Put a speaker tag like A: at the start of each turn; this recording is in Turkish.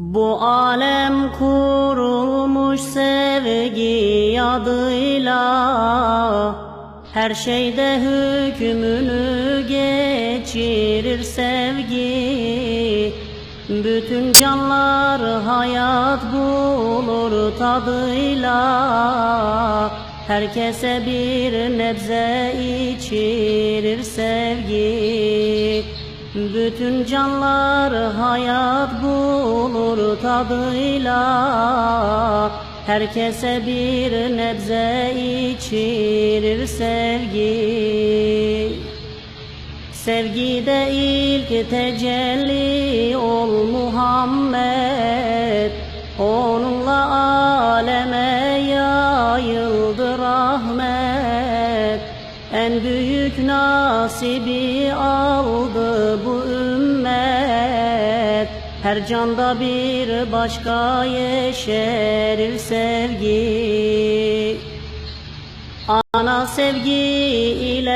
A: Bu alem kurulmuş sevgi adıyla Her şeyde hükmünü geçirir sevgi. Bütün canlar hayat bulur tadıyla Herkese bir nebze içirir sevgi bütün canlar hayat bulur tadıyla. Herkese bir nebze içirir sevgi. Sevgide ilk tecelli ol Muhammed. Onunla aleme yayıldı rahmet. En büyük nasibi aldı Her canda bir başka yeşerir sevgi. Ana sevgi ile